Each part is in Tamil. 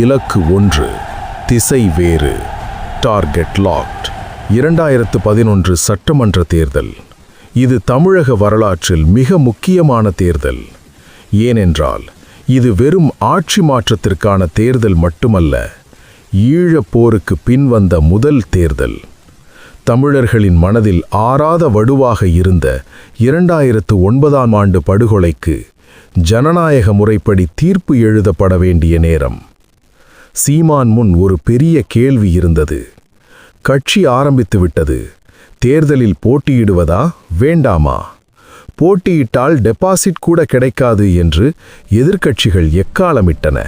இலக்கு ஒன்று திசை வேறு டார்கெட் லாக்ட். இரண்டாயிரத்து பதினொன்று சட்டமன்ற தேர்தல். இது தமிழக வரலாற்றில் மிக முக்கியமான தேர்தல். ஏனென்றால் இது வெறும் ஆட்சி மாற்றத்திற்கான தேர்தல் மட்டுமல்ல ஈழப் போருக்கு பின்வந்த முதல் தேர்தல். தமிழர்களின் மனதில் ஆறாத வடுவாக இருந்த இரண்டாயிரத்து ஒன்பதாம் ஆண்டு படுகொலைக்கு ஜனநாயக முறைப்படி தீர்ப்பு எழுதப்பட வேண்டிய நேரம். சீமான் முன் ஒரு பெரிய கேள்வி இருந்தது. கட்சி ஆரம்பித்து விட்டது. தேர்தலில் போட்டியிடுவதா வேண்டாமா? போட்டியிட்டால் டெபாசிட் கூட கிடைக்காது என்று எதிர்க்கட்சிகள் எக்காலமிட்டன.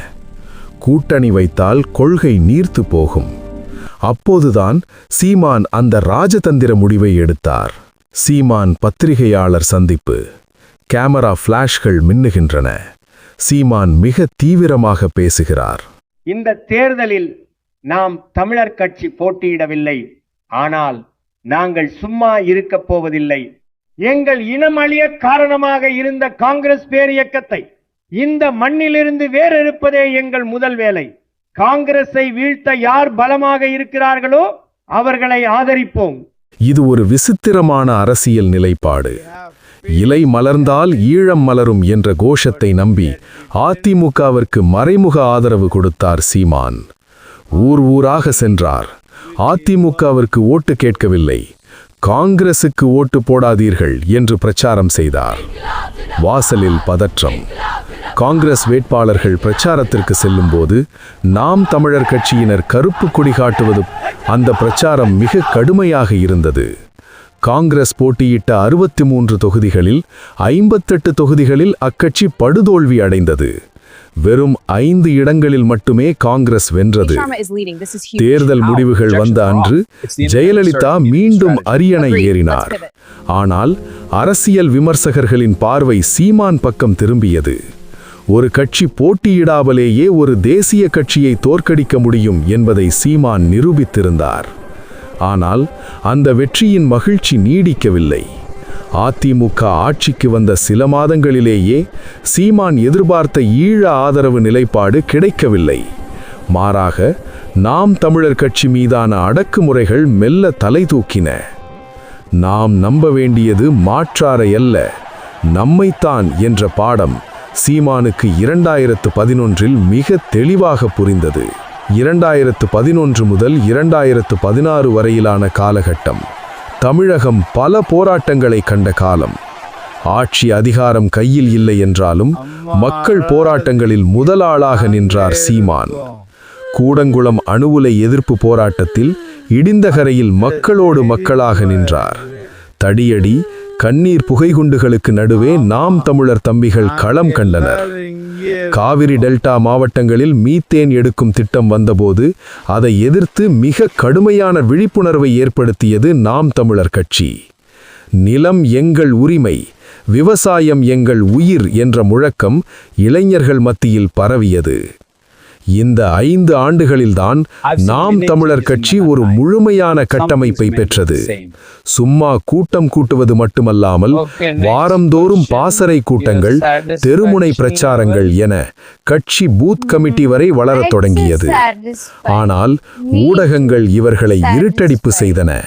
கூட்டணி வைத்தால் கொள்கை நீர்த்து போகும். அப்போதுதான் சீமான் அந்த ராஜதந்திர முடிவை எடுத்தார். சீமான் பத்திரிகையாளர் சந்திப்பு. கேமரா ஃப்ளாஷ்கள் மின்னுகின்றன. சீமான் மிக தீவிரமாக பேசுகிறார். இந்த தேர்தலில் நாம் தமிழர் கட்சி போட்டியிடவில்லை. ஆனால் நாங்கள் சும்மா இருக்கப் போவதில்லை. எங்கள் இனம் அழிய காரணமாக இருந்த காங்கிரஸ் பேரியக்கத்தை இந்த மண்ணிலிருந்து வேறெடுப்பதே எங்கள் முதல் வேலை. காங்கிரஸை வீழ்த்த யார் பலமாக இருக்கிறார்களோ அவர்களை ஆதரிப்போம். இது ஒரு விசித்திரமான அரசியல் நிலைப்பாடு. இலை மலர்ந்தால் ஈழம் மலரும் என்ற கோஷத்தை நம்பி அதிமுகவிற்கு மறைமுக ஆதரவு கொடுத்தார் சீமான். ஊர் ஊராக சென்றார். அதிமுகவிற்கு ஓட்டு கேட்கவில்லை. காங்கிரசுக்கு ஓட்டு போடாதீர்கள் என்று பிரச்சாரம் செய்தார். வாசலில் பதற்றம். காங்கிரஸ் வேட்பாளர்கள் பிரச்சாரத்திற்கு செல்லும்போது நாம் தமிழர் கட்சியினர் கருப்பு கொடி காட்டுவது அந்த பிரச்சாரம் மிக கடுமையாக இருந்தது. காங்கிரஸ் போட்டியிட்ட அறுபத்தி மூன்று தொகுதிகளில் ஐம்பத்தெட்டு தொகுதிகளில் அக்கட்சி படுதோல்வி அடைந்தது. வெறும் ஐந்து இடங்களில் மட்டுமே காங்கிரஸ் வென்றது. தேர்தல் முடிவுகள் வந்த அன்று ஜெயலலிதா மீண்டும் அரியணை ஏறினார். ஆனால் அரசியல் விமர்சகர்களின் பார்வை சீமான் பக்கம் திரும்பியது. ஒரு கட்சி போட்டியிடாமலேயே ஒரு தேசிய கட்சியை தோற்கடிக்க முடியும் என்பதை சீமான் நிரூபித்திருந்தார். ஆனால் அந்த வெற்றியின் மகிழ்ச்சி நீடிக்கவில்லை. அதிமுக ஆட்சிக்கு வந்த சில மாதங்களிலேயே சீமான் எதிர்பார்த்த ஈழ ஆதரவு நிலைப்பாடு கிடைக்கவில்லை. மாறாக நாம் தமிழர் கட்சி மீதான அடக்குமுறைகள் மெல்ல தலை தூக்கின. நாம் நம்ப வேண்டியது மாற்றாரை அல்ல நம்மைத்தான் என்ற பாடம் சீமானுக்கு இரண்டாயிரத்து பதினொன்றில் மிக தெளிவாக புரிந்தது. இரண்டாயிரத்து பதினொன்று முதல் இரண்டாயிரத்து பதினாறு வரையிலான காலகட்டம். தமிழகம் பல போராட்டங்களை கண்ட காலம். ஆட்சி அதிகாரம் கையில் இல்லை என்றாலும் மக்கள் போராட்டங்களில் முதலாளாக நின்றார் சீமான். கூடங்குளம் அணு உலை எதிர்ப்பு போராட்டத்தில் இடிந்தகரையில் மக்களோடு மக்களாக நின்றார். தடியடி கண்ணீர் புகைகுண்டுகளுக்கு நடுவே நாம் தமிழர் தம்பிகள் களம் கண்டனர். காவிரி டெல்டா மாவட்டங்களில் மீத்தேன் எடுக்கும் திட்டம் வந்தபோது அதை எதிர்த்து மிக கடுமையான விழிப்புணர்வை ஏற்படுத்தியது நாம் தமிழர் கட்சி. நிலம் எங்கள் உரிமை விவசாயம் எங்கள் உயிர் என்ற முழக்கம் இளைஞர்கள் மத்தியில் பரவியது. இந்த ஐந்து ஆண்டுகளில்தான் நாம் தமிழர் கட்சி ஒரு முழுமையான கட்டமைப்பை பெற்றது. சும்மா கூட்டம் கூட்டுவது மட்டுமல்லாமல் வாரந்தோறும் பாசறை கூட்டங்கள் தெருமுனை பிரச்சாரங்கள் என கட்சி பூத் கமிட்டி வரை வளரத் தொடங்கியது. ஆனால் ஊடகங்கள் இவர்களை இருட்டடிப்பு செய்தன.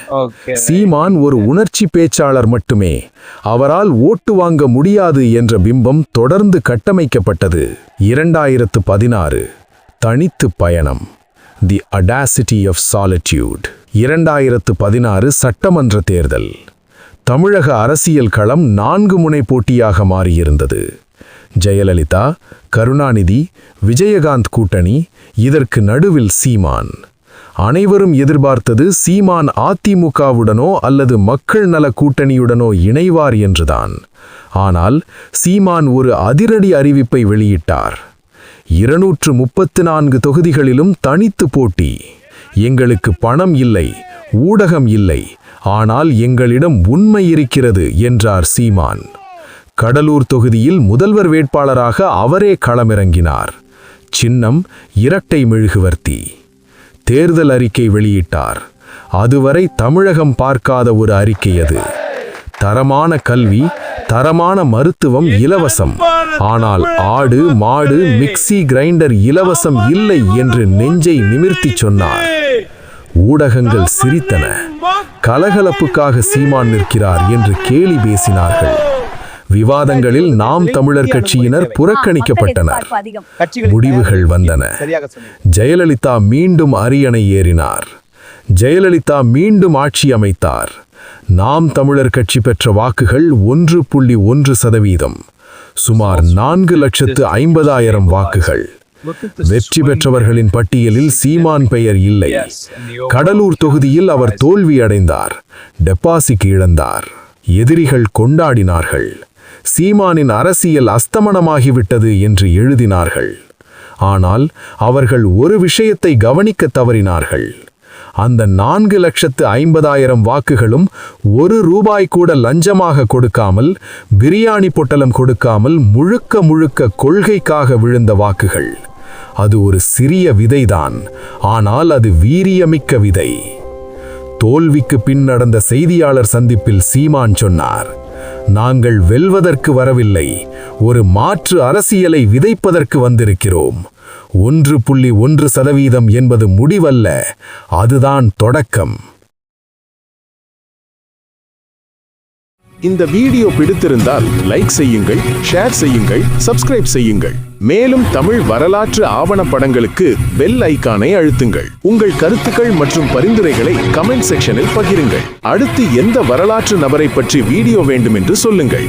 சீமான் ஒரு உணர்ச்சி பேச்சாளர் மட்டுமே. அவரால் ஓட்டு வாங்க முடியாது என்ற பிம்பம் தொடர்ந்து கட்டமைக்கப்பட்டது. இரண்டாயிரத்து பதினாறு. தனித்து பயணம். தி அடாசிட்டி ஆஃப் சாலிட்யூட் இரண்டாயிரத்து பதினாறு சட்டமன்ற தேர்தல். தமிழக அரசியல் களம் நான்கு முனை போட்டியாக மாறியிருந்தது. ஜெயலலிதா கருணாநிதி விஜயகாந்த் கூட்டணி இதற்கு நடுவில் சீமான். அனைவரும் எதிர்பார்த்தது சீமான் அதிமுகவுடனோ அல்லது மக்கள் நல கூட்டணியுடனோ இணைவார் என்றுதான். ஆனால் சீமான் ஒரு அதிரடி அறிவிப்பை வெளியிட்டார். இருநூற்று முப்பத்து நான்கு தொகுதிகளிலும் தனித்து போட்டி. எங்களுக்கு பணம் இல்லை ஊடகம் இல்லை ஆனால் எங்களிடம் உண்மை இருக்கிறது என்றார் சீமான். கடலூர் தொகுதியில் முதல்வர் வேட்பாளராக அவரே களமிறங்கினார். சின்னம் இரட்டை மெழுகுவர்த்தி. தேர்தல் அறிக்கை வெளியிட்டார். அதுவரை தமிழகம் பார்க்காத ஒரு அறிக்கை அது. தரமான கல்வி தரமான மருத்துவம் இலவசம். ஆனால் ஆடு மாடு மிக்ஸி கிரைண்டர் இலவசம் இல்லை என்று நெஞ்சை நிமிர்த்திச் சொன்னார். ஊடகங்கள் சிரித்தன. கலகலப்புக்காக சீமான் நிற்கிறார் என்று கேலி பேசினார்கள். விவாதங்களில் நாம் தமிழர் கட்சியினர் புறக்கணிக்கப்பட்டனர். முடிவுகள் வந்தன. ஜெயலலிதா மீண்டும் அரியணை ஏறினார். ஜெயலலிதா மீண்டும் ஆட்சி அமைத்தார். நாம் தமிழர் கட்சி பெற்ற வாக்குகள் ஒன்று புள்ளி ஒன்று சதவீதம். சுமார் நான்கு லட்சத்து ஐம்பதாயிரம் வாக்குகள். வெற்றி பெற்றவர்களின் பட்டியலில் சீமான் பெயர் இல்லை. கடலூர் தொகுதியில் அவர் தோல்வியடைந்தார். டெபாசிட் இழந்தார். எதிரிகள் கொண்டாடினார்கள். சீமானின் அரசியல் அஸ்தமனமாகிவிட்டது என்று எழுதினார்கள். ஆனால் அவர்கள் ஒரு விஷயத்தை கவனிக்க தவறினார்கள். அந்த நான்கு லட்சத்து ஐம்பதாயிரம் வாக்குகளும் ஒரு ரூபாய் கூட லஞ்சமாக கொடுக்காமல் பிரியாணி பொட்டலம் கொடுக்காமல் முழுக்க முழுக்க கொள்கைக்காக விழுந்த வாக்குகள். அது ஒரு சிறிய விதைதான் ஆனால் அது வீரியமிக்க விதை. தோல்விக்கு பின் நடந்த செய்தியாளர் சந்திப்பில் சீமான் சொன்னார் நாங்கள் வெல்வதற்கு வரவில்லை ஒரு மாற்று அரசியலை விதைப்பதற்கு வந்திருக்கிறோம். ஒன்று புள்ளி ஒன்று சதவீதம் என்பது முடிவல்ல. அதுதான் தொடக்கம். இந்த வீடியோ பிடித்திருந்தால் லைக் செய்யுங்கள் ஷேர் செய்யுங்கள் சப்ஸ்கிரைப் செய்யுங்கள். மேலும் தமிழ் வரலாற்று ஆவணப்படங்களுக்கு பெல் ஐக்கானை அழுத்துங்கள். உங்கள் கருத்துக்கள் மற்றும் பரிந்துரைகளை கமெண்ட் செக்ஷனில் பகிருங்கள். அடுத்து எந்த வரலாற்று நபரை பற்றி வீடியோ வேண்டும் என்று சொல்லுங்கள்.